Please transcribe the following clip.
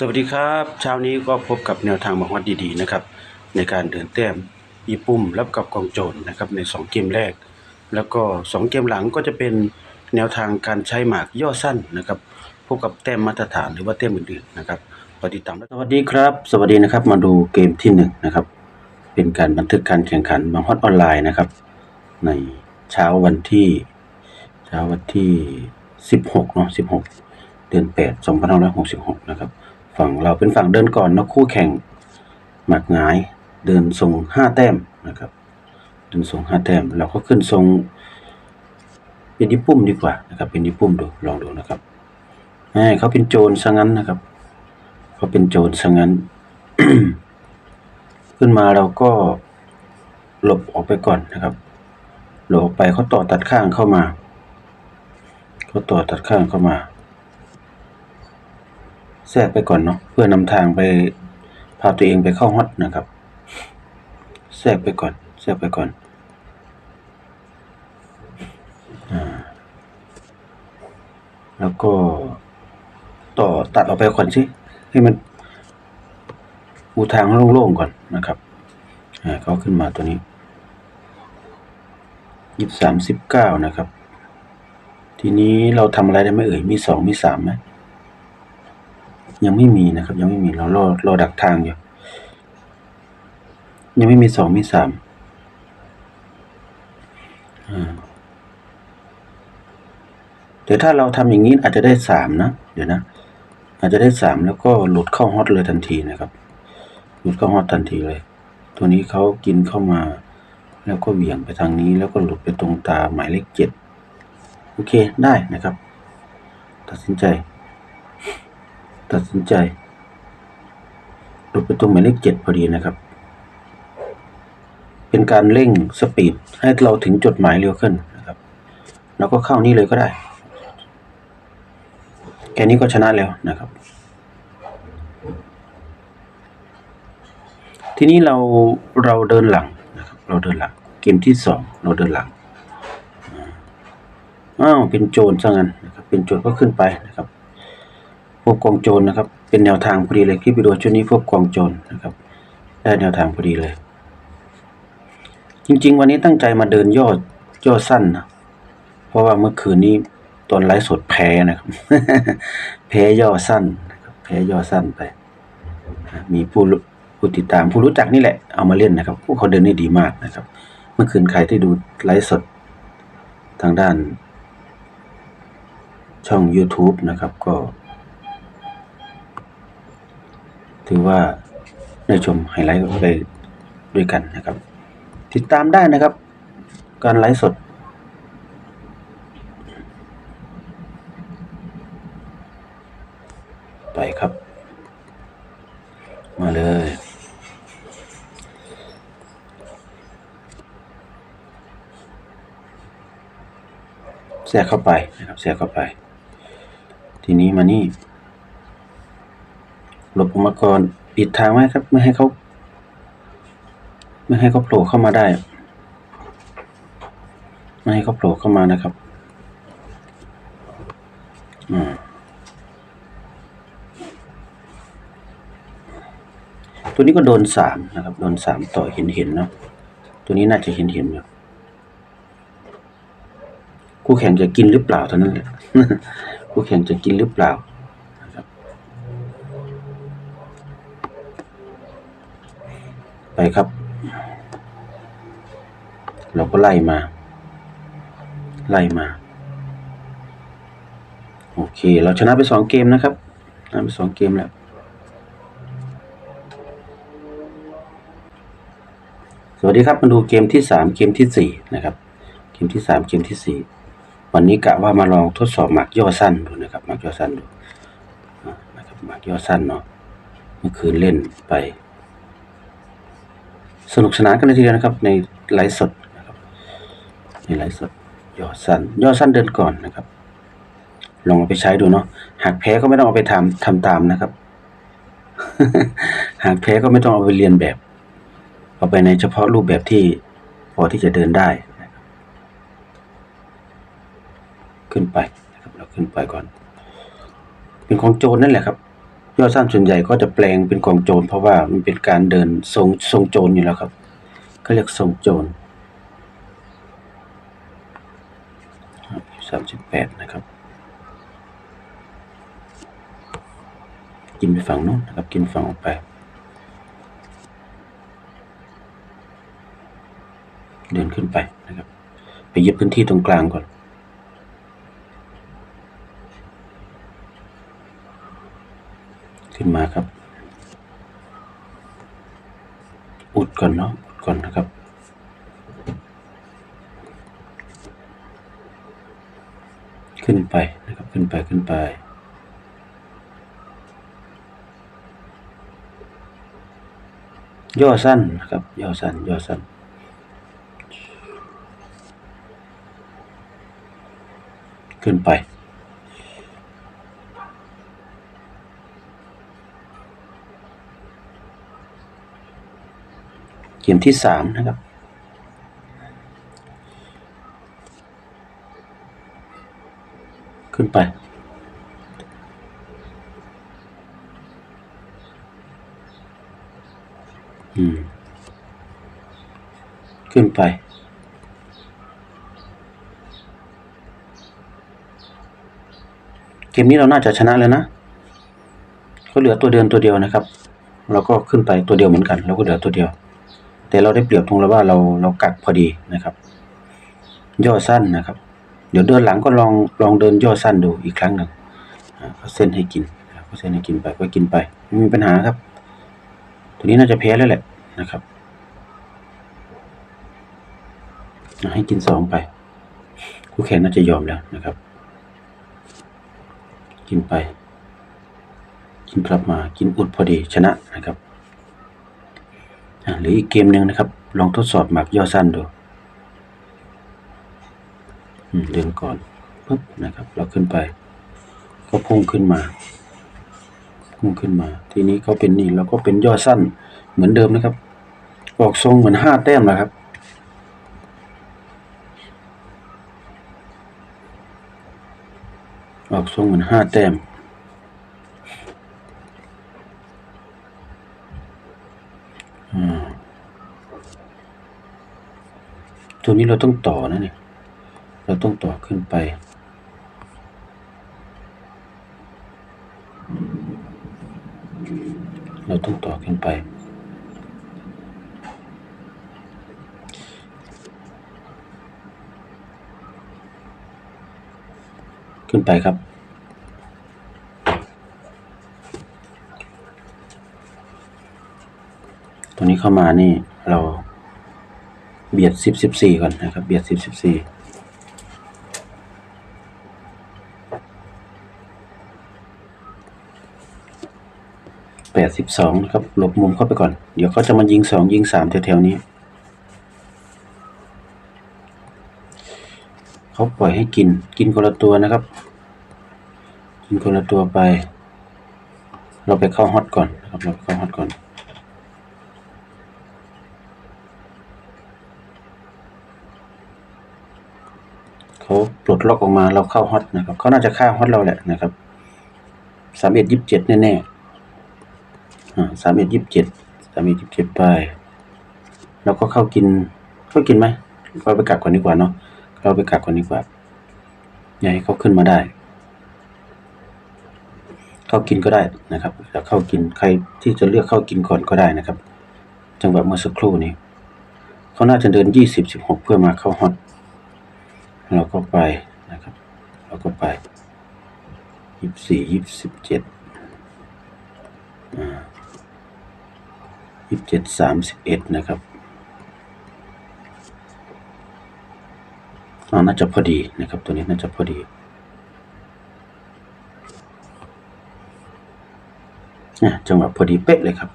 สวัสดีครับเช้านี้ก็พบกับแนวทางมาฮอดดีๆนะครับในการเดินแต้มอีปุ่มรับกับกองโจรนะครับใน 2 เกมแรก แล้วก็ 2 เกมหลังก็จะเป็นแนวทางการใช้หมากย่อสั้นนะครับพบกับแต้มมาตรฐานหรือว่าแต้มอื่นๆนะครับปฏิดตามสวัสดีครับ สวัสดีนะครับมาดูเกมที่1นนะครับเป็นการบันทึกการแข่งขันมาฮอดออนไลน์นะครับในเช้าวันที่เช้าวันที่ 16เนาะ16 เดือน8 2566 นะครับ ฝั่งเราเป็นฝั่งเดินก่อนนะคู่แข่งหมักหงายเดินทรง5แต้มนะครับ เดินทรง5แต้มเราก็ขึ้นทรง เป็นนิปุ่มดีกว่านะครับเป็นนิปุ่มดูลองดูนะครับเขาเป็นโจรซะงั้นนะครับเขาเป็นโจรซะงั้น ขึ้นมาเราก็หลบออกไปก่อนนะครับ หลบออกไปเขาต่อตัดข้างเข้ามาเขาต่อตัดข้างเข้ามา แทรกไปก่อนเนาะเพื่อนำทางไปพาตัวเองไปเข้าฮอตนะครับ แทรกไปก่อน แทรกไปก่อนอ่าแล้วก็ต่อตัดออกไปก่อนสิให้มันอูทางโล่งๆก่อนนะครับอ่าเขาขึ้นมาตัวนี้ยี่สามสิบเก้านะครับ ทีนี้เราทำอะไรได้ไหมเอ่ย มีสองมีสามไหม ยังไม่มีนะครับ ยังไม่มีเรารอรอดักทางอยู่ ยังไม่มีสองมีสามอ่าแต่ถ้าเราทำอย่างนี้อาจจะได้สามนะ เดี๋ยวนะ อาจจะได้สามแล้วก็หลุดเข้าฮอตเลยทันทีนะครับ หลุดเข้าฮอตทันทีเลย ตัวนี้เขากินเข้ามา แล้วก็เหวี่ยงไปทางนี้ แล้วก็หลุดไปตรงตาหมายเลขเจ็ดโอเคได้นะครับ ตัดสินใจ ตัดสินใจหลุดไปตรงหมายเลขเจ็ดพอดีนะครับ เป็นการเร่งสปีดให้เราถึงจุดหมายเร็วขึ้นนะครับ แล้วก็เข้านี่เลยก็ได้ แค่นี้ก็ชนะแล้วนะครับ ทีนี้เราเราเดินหลังนะครับเราเดินหลัง เกมที่สองเราเดินหลังอ้าวเป็นโจรซะงั้นนะครับเป็นโจรก็ขึ้นไปนะครับ พวกกองโจรนะครับ เป็นแนวทางพอดีเลยคลิปวิดีโอชุดนี้พวกกองโจรนะครับ ได้แนวทางพอดีเลย จริง ๆ วันนี้ตั้งใจมาเดินย่อย่อสั้นนะเพราะว่าเมื่อคืนนี้ตอนไลฟ์สดแพ้นะครับแพ้ย่อสั้นนะครับแพ้ย่อสั้นไป มีผู้รู้ผู้ติดตามผู้รู้จักนี่แหละ เอามาเล่นนะครับพวกเขาเดินได้ดีมากนะครับ เมื่อคืนใครที่ดูไลฟ์สดทางด้าน ช่อง YouTube นะครับ ก็ ถือว่าได้ชมไฮไลท์ไปด้วยกันนะครับ ติดตามได้นะครับ การไลฟ์สด ไปครับ มาเลยแทรกเข้าไปนะครับแทรกเข้าไป ทีนี้มานี่ หลบออกมาก่อนปิดทางไว้ครับ ไม่ให้เขาไม่ให้เขาโผล่เข้ามาได้ ไม่ให้เขาโผล่เข้ามานะครับอ่าตัวนี้ก็โดนสามนะครับ โดนสามต่อเห็นเห็นเนาะตัวนี้น่าจะเห็นเห็นอยู่คู่แข่งจะกินหรือเปล่าเท่านั้นแหละคู่แข่งจะกินหรือเปล่า ไปครับ เราก็ไล่มา ไล่มา โอเค เราชนะไปสองเกมนะครับชนะไปสองเกมแล้วสวัสดีครับมาดูเกมที่สามเกมที่สี่นะครับ เกมที่สามเกมที่สี่วันนี้กะว่ามาลองทดสอบหมากย่อสั้นดูนะครับหมากย่อสั้นดูนะครับหมากย่อสั้นเนาะเมื่อคืนเล่นไป สนุกสนานกันเลยทีเดียวนะครับ ในไลฟ์สดนะครับในไลฟ์สดย่อสั้นย่อสั้นเดินก่อนนะครับ ลองเอาไปใช้ดูเนาะหากแพ้ก็ไม่ต้องเอาไปทำทำตามนะครับ หากแพ้ก็ไม่ต้องเอาไปเรียนแบบ เอาไปในเฉพาะรูปแบบที่พอที่จะเดินได้นะครับขึ้นไปนะครับเราขึ้นไปก่อน เป็นของโจรนั่นแหละครับ ย่อสั้นส่วนใหญ่ก็จะแปลงเป็นกองโจร เพราะว่ามันเป็นการเดินทรงทรงโจรอยู่แล้วครับเขาเรียกทรงโจรสามสิบแปดนะครับ กินไปฝั่งโน้นนะครับ กินฝั่งออกไป เดินขึ้นไปนะครับ ไปยึดพื้นที่ตรงกลางก่อน ขึ้นมาครับ อุดก่อนเนาะอุดก่อนนะครับ ขึ้นไปนะครับขึ้นไปขึ้นไปย่อสั้นนะครับย่อสั้นย่อสั้นขึ้นไป ข็มที่สามนะครับ ขึ้นไป อืม ขึ้นไปเกมนี้เราน่าจะชนะแล้วนะเขาเหลือตัวเดินตัวเดียวนะครับ เราก็ขึ้นไปตัวเดียวเหมือนกัน เราก็เหลือตัวเดียว แต่เราได้เปรียบตรงแล้วว่าเราเรากัดพอดีนะครับ ย่อสั้นนะครับ เดี๋ยวเดินหลังก็ลองลองเดินย่อสั้นดูอีกครั้งหนึ่งเขาเส้นให้กินเขาเส้นให้กินไปก็กินไปไม่มีปัญหาครับ ตัวนี้น่าจะแพ้แล้วแหละนะครับให้กินสองไปคู่แข่งน่าจะยอมแล้วนะครับ กินไป กินกลับมากินอุดพอดีชนะนะครับ หรืออีกเกมหนึ่งนะครับ ลองทดสอบหมากย่อสั้นดูเดินก่อนปุ๊บนะครับ เราขึ้นไป ก็พุ่งขึ้นมา พุ่งขึ้นมา ทีนี้เขาเป็นนี่เราก็เป็นย่อสั้นเหมือนเดิมนะครับ ออกทรงเหมือนห้าแต้มนะครับออกทรงเหมือนห้าแต้ม ตัวนี้เราต้องต่อนะเนี่ยเราต้องต่อขึ้นไป เราต้องต่อขึ้นไป ขึ้นไปครับตัวนี้เข้ามานี่เรา เบียดสิบสิบสี่ก่อนนะครับ เบียดสิบสิบสี่แปดสิบสองนะครับ หลบมุมเข้าไปก่อน เดี๋ยวเขาจะมายิงสองยิงสามแถวๆนี้ เขาปล่อยให้กิน กินคนละตัวนะครับ กินคนละตัวไป เราไปเข้าฮอตก่อนนะครับ เราไปเข้าฮอตก่อน เขาปลดล็อกออกมาเราเข้าฮอตนะครับ เขาน่าจะฆ่าฮอตเราแหละนะครับสามเอ็ดยี่สิบเจ็ดแน่ๆอ่สามเอ็ดยี่สิบเจ็ดสามเอ็ดยี่สิบเจ็ดไป แล้วก็เข้ากินเข้ากินไหมเราไปกักก่อนดีกว่าเนาะเราไปกักก่อนดีกว่าอย่าให้เขาขึ้นมาได้ เข้ากินก็ได้นะครับจะเข้ากินใครที่จะเลือกเข้ากินก่อนก็ได้นะครับ จังหวะเมื่อสักครู่นี้ เขาน่าจะเดินยี่สิบสิบหกเพื่อมาเข้าฮอต เราก็ไปนะครับ เราก็ไปยี่สี่ยี่สิบเจ็ดยี่สิบเจ็ดสามสิบเอ็ดนะครับน่าจะพอดีนะครับ ตัวนี้น่าจะพอดีอะจังหวะพอดีเป๊ะเลยครับ